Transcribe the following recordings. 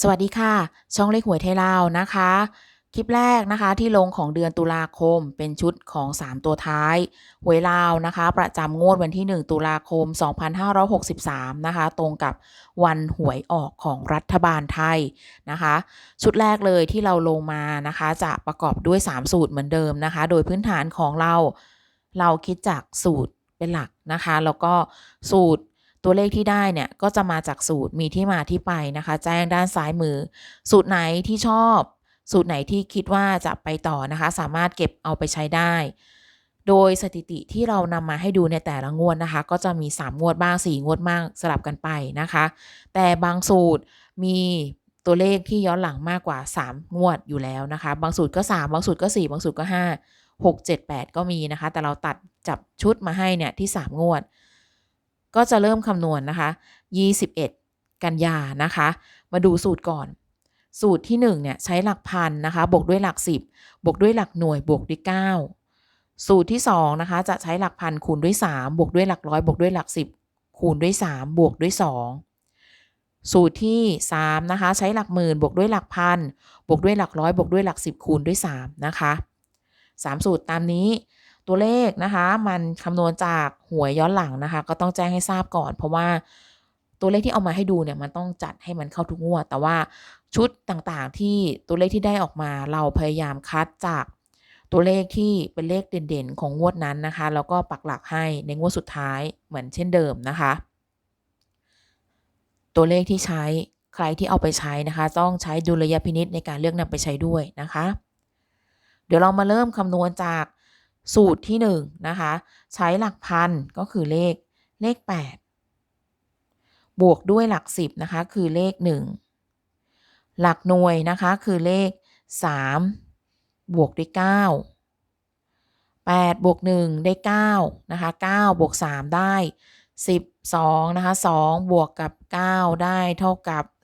สวัสดีค่ะ ช่องเลขหวยไทยลาวนะคะ คลิปแรกนะคะที่ลงของเดือนตุลาคมเป็นชุดของ 3 ตัวท้ายหวยลาวนะคะ ประจำงวดวันที่ 1 ตุลาคม 2563 นะคะ ตรงกับวันหวยออกของรัฐบาลไทยนะคะ ชุดแรกเลยที่เราลงมานะคะ จะประกอบด้วย 3 สูตรเหมือนเดิมนะคะ โดยพื้นฐานของเราเราคิดจากสูตรเป็นหลักนะคะ แล้วก็สูตร ตัวเลขที่ได้เนี่ยก็จะมาจากสูตรมีที่มาที่ไปนะคะ แจ้งด้านซ้ายมือ สูตรไหนที่ชอบ สูตรไหนที่คิดว่าจะไปต่อนะคะ สามารถเก็บเอาไปใช้ได้ โดยสถิติที่เรานำมาให้ดูในแต่ละงวดนะคะ ก็จะมี 3 งวดบ้าง 4 งวดบ้างสลับกันไปนะคะ แต่บางสูตรมีตัวเลขที่ย้อนหลังมากกว่า 3 งวดอยู่แล้วนะคะ บางสูตรก็ 3 บางสูตรก็ 4 บางสูตรก็ 5 6 7 8 ก็มีนะคะ แต่เราตัดจับชุดมาให้เนี่ยที่ 3 งวด ก็จะเริ่มคำนวณนะคะ21 กันยานะคะ มาดูสูตรก่อน สูตรที่1เนี่ยใช้หลักพันนะคะ บวกด้วยหลัก 10 บวกด้วยหลักหน่วย บวกด้วย 9 สูตรที่2นะคะ จะใช้หลักพันคูณด้วย 3 บวกด้วยหลักร้อย บวกด้วยหลัก 10 คูณด้วย 3 บวกด้วย 2สูตรที่ 3 นะคะ ใช้หลักหมื่นบวกด้วยหลักพันบวกด้วยหลักร้อยบวกด้วยหลัก 10 คูณด้วย 3 นะคะ 3 สูตรตามนี้ ตัวเลขนะคะ มันคำนวณจากหวยย้อนหลังนะคะ ก็ต้องแจ้งให้ทราบก่อน เพราะว่าตัวเลขที่เอามาให้ดูเนี่ยมันต้องจัดให้มันเข้าทุกงวด แต่ว่าชุดต่างๆที่ตัวเลขที่ได้ออกมา เราพยายามคัดจากตัวเลขที่เป็นเลขเด่นๆ ของงวดนั้นนะคะ แล้วก็ปักหลักให้ในงวดสุดท้ายเหมือนเช่นเดิมนะคะ ตัวเลขที่ใช้ใครที่เอาไปใช้นะคะ ต้องใช้ดุลยพินิษในการเลือกนำไปใช้ด้วยนะคะ เดี๋ยวเรามาเริ่มคำนวณจาก สูตรที่1นนะคะ ใช้หลักพันก็คือเลขเลข 8 บวกด้วยหลัก 10นะคะคือเลข 1 หลักหน่วยนะคะคือเลข 3 บวกด้วย 9 8บวก1ได้9นะคะ9บวก3ได้ 12นะคะ2บวกกับ 9 ได้เท่ากับ 11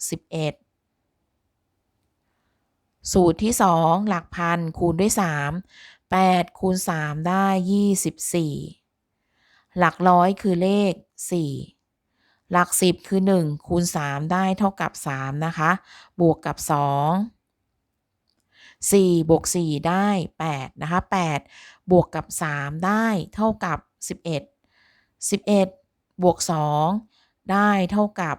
สูตรที่ 2 หลักพันคูณด้วย 3 8คูณ3ได้ 24 หลักร้อยคือเลข 4 หลัก 10 คือ 1 คูณ 3 ได้เท่ากับ 3 นะคะ บวกกับ 2 4บวก4ได้ 8 นะคะ 8 บวกกับ 3 ได้เท่ากับ 11 11 บวก 2 ได้เท่ากับ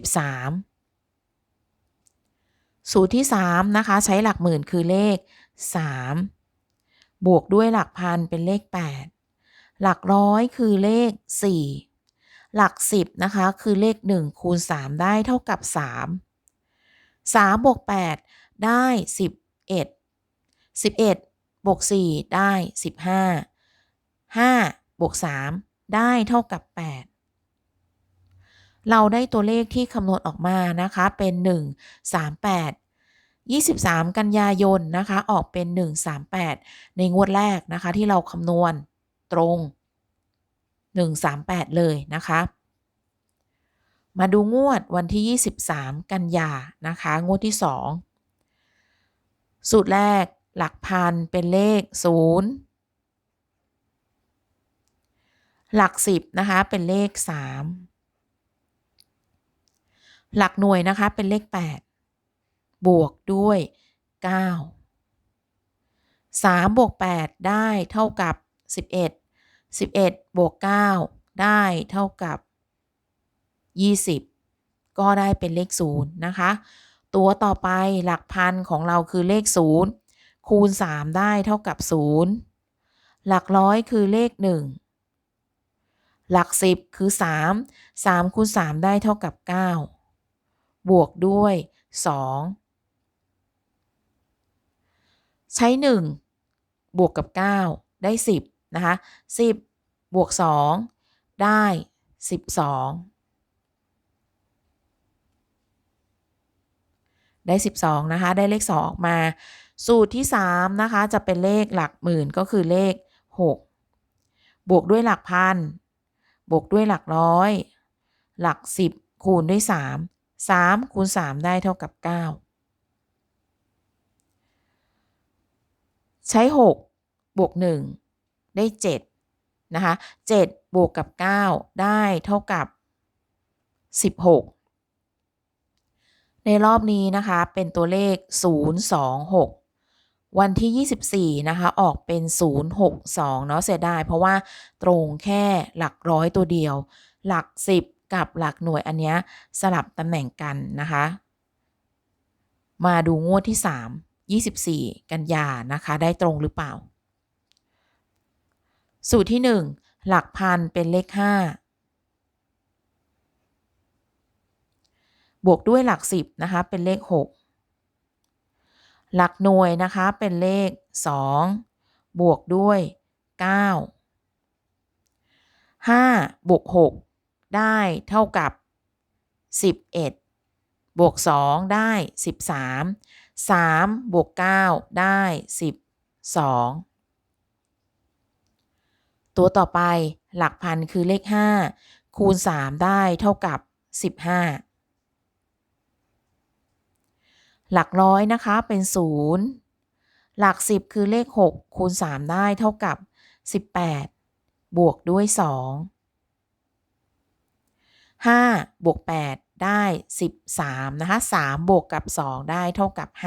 13สูตรที่ 3 นะคะ ใช้หลักหมื่นคือเลข 3 บวกด้วยหลักพันเป็นเลข 8 หลักร้อยคือเลข 4 หลัก 10 นะคะ คือเลข 1 คูณ 3 ได้เท่ากับ 3 3บวก8ได้ 11 11บวก4ได้ 15 5บวก3ได้เท่ากับ 8เราได้ตัวเลขที่คำนวณออกมานะคะเป็น 1 3 8 23 กันยายนนะคะ ออกเป็น 138 ในงวดแรกนะคะ ที่เราคำนวณตรง 138 เลยนะคะ มาดูงวดวันที่ 23 กันยานะคะ งวดที่ 2 สูตรแรกหลักพันเป็นเลข 0หลัก 10 นะคะ เป็นเลข 3 หลักหน่วยนะคะเป็นเลข 8 บวกด้วย 9 3 บวก 8 ได้เท่ากับ 11 11 บวก 9 ได้เท่ากับ 20 ก็ได้เป็นเลข 0 นะคะ ตัวต่อไปหลักพันของเราคือเลข 0 คูณ 3 ได้เท่ากับ 0 หลักร้อยคือเลข 1หลัก 10 คือ 3 3คูณ3ได้เท่ากับ 9 บวกด้วย 2 ใช้ 1 บวกกับ 9 ได้ 10 นะคะ 10 บวก 2 ได้ 12 ได้ 12 นะคะ ได้เลข 2 ออกมา สูตรที่ 3 นะคะ จะเป็นเลขหลักหมื่นก็คือเลข 6 บวกด้วยหลักพัน บวกด้วยหลักร้อย หลัก 10 คูณด้วย 3 3คูณ3ได้เท่ากับ 9 ใช้ 6 บวก 1 ได้ 7 นะคะ 7 บวกกับ 9 ได้เท่ากับ 16 ในรอบนี้นะคะ เป็นตัวเลข 026 วันที่ 24 นะคะ ออกเป็น 062 เนาะเสียดาย เพราะว่าตรงแค่หลักร้อยตัวเดียว หลัก 10 กับหลักหน่วยอันเนี้ยสลับตำแหน่งกันนะคะ มาดูงวดที่ 3 24 กันยานะคะ ได้ตรงหรือเปล่า สูตรที่ 1 หลักพันเป็นเลข 5 บวกด้วยหลัก 10 นะคะ เป็นเลข 6 หลักหน่วยนะคะ เป็นเลข 2 บวกด้วย 9 5 บวก 6 ได้เท่ากับ 11 บวก 2 ได้ 13 3บวก9ได้ 12 ตัวต่อไปหลักพันคือเลข 5 คูณ 3 ได้เท่ากับ 15 หลักร้อยนะคะเป็น 0 หลัก 10 คือเลข 6 คูณ 3 ได้เท่ากับ 18 บวกด้วย 2 5บวก8 ได้ 13 นะคะ 3 บวกกับ 2 ได้เท่ากับ 5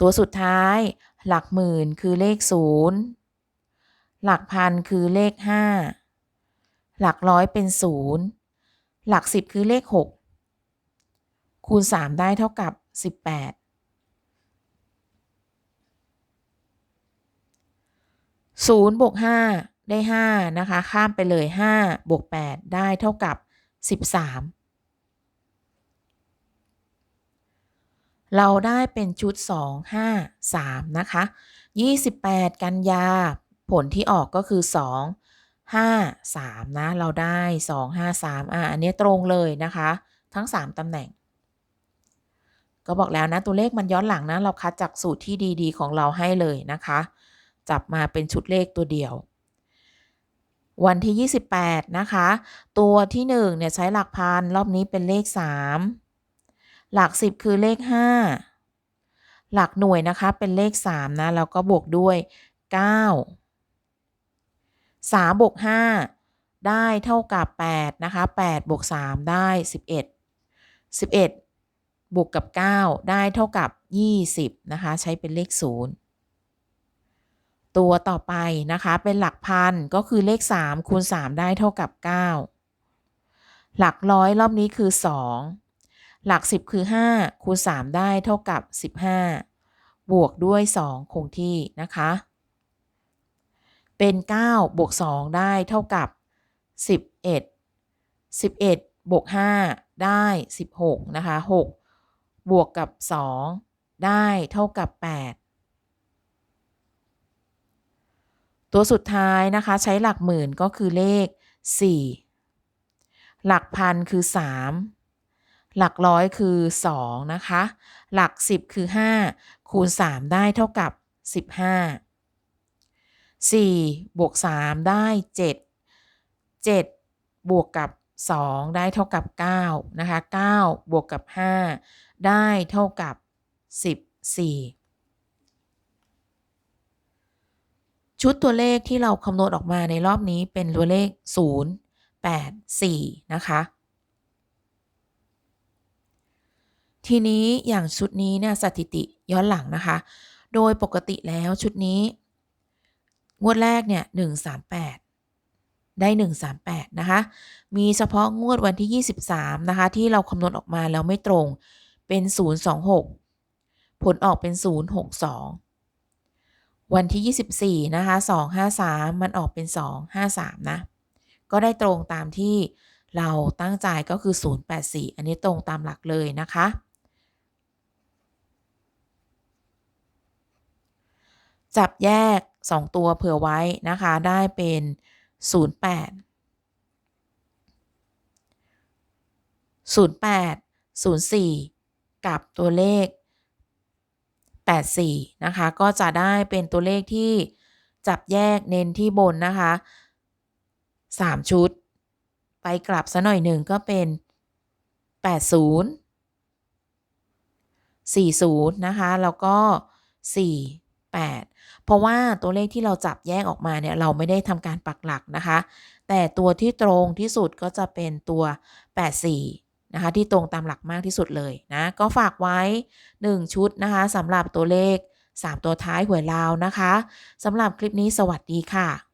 ตัวสุดท้าย หลักหมื่นคือเลข 0 หลักพันคือเลข 5 หลักร้อยเป็น 0 หลัก 10 คือเลข 6 คูณ 3 ได้เท่ากับ 18 0บวก5 ได้ 5 นะคะ ข้ามไปเลย 5 บวก 8 ได้เท่ากับ 13 เราได้เป็นชุด 2 5 3 นะคะ 28 กันยา ผลที่ออกก็คือ 2 5 3 นะ เราได้ 2 5 3 อะ อันนี้ตรงเลยนะคะ ทั้ง 3ตำแหน่ง ก็บอกแล้วนะ ตัวเลขมันย้อนหลังนะ เราคัดจากสูตรที่ดีๆ ของเราให้เลยนะคะ จับมาเป็นชุดเลขตัวเดียว วันที่ 28 นะคะ ตัวที่1เนี่ยใช้หลักพันรอบนี้เป็นเลข 3 หลัก 10 คือเลข 5 หลักหน่วยนะคะเป็นเลข 3 นะ แล้วก็บวกด้วย 9 3บวก5ได้เท่ากับ 8 นะคะ8บวก3ได้ 11 11 บวกกับ 9 ได้เท่ากับ 20 นะคะ ใช้เป็นเลข 0 ตัวต่อไปนะคะเป็นหลักพันก็คือเลข 3 คูณ 3 ได้เท่ากับ 9 หลักร้อยรอบนี้คือ 2 หลัก 10 คือ 5 คูณ 3 ได้เท่ากับ 15 บวกด้วย 2 คงที่นะคะ เป็น 9 บวก 2 ได้เท่ากับ 11 11 บวก 5 ได้ 16 นะคะ 6 บวกกับ 2 ได้เท่ากับ 8 ตัวสุดท้ายนะคะใช้หลักหมื่นก็คือเลข 4 หลักพันคือ 3 หลักร้อยคือ 2 นะคะ หลัก 10 คือ 5 คูณ 3 ได้เท่ากับ 15 4 บวก 3 ได้ 7 7 บวกกับ 2 ได้เท่ากับ 9 นะคะ 9 บวกกับ 5 ได้เท่ากับ 14 ชุดตัวเลขที่เราคำนวณออกมาในรอบนี้เป็นตัวเลข 0 8 4 นะคะ ทีนี้อย่างชุดนี้เนี่ยสถิติย้อนหลังนะคะ โดยปกติแล้วชุดนี้ งวดแรกเนี่ย138 ได้ 138 นะคะ มีเฉพาะงวดวันที่ 23 นะคะ ที่เราคำนวณออกมาแล้วไม่ตรงเป็น 026 ผลออกเป็น 062 วันที่ 24 นะคะ 253 มันออกเป็น 253 นะ ก็ได้ตรงตามที่เราตั้งใจก็คือ 084 อันนี้ตรงตามหลักเลยนะคะ จับแยก 2 ตัวเผื่อไว้นะคะ ได้เป็น 08 08 04 กับตัวเลข 84 นะคะ ก็จะได้เป็นตัวเลขที่จับแยกเน้นที่บนนะคะ 3 ชุด ไปกลับซะหน่อยหนึ่งก็เป็น 80 40 นะคะ แล้วก็ 4 8 เพราะว่าตัวเลขที่เราจับแยกออกมาเนี่ย เราไม่ได้ทำการปักหลักนะคะ แต่ตัวที่ตรงที่สุดก็จะเป็นตัว 84 นะคะที่ตรงตามหลักมากที่สุดเลยนะก็ฝากไว้ 1 ชุดนะคะสำหรับตัวเลข 3 ตัวท้ายหวยลาวนะคะสำหรับคลิปนี้สวัสดีค่ะ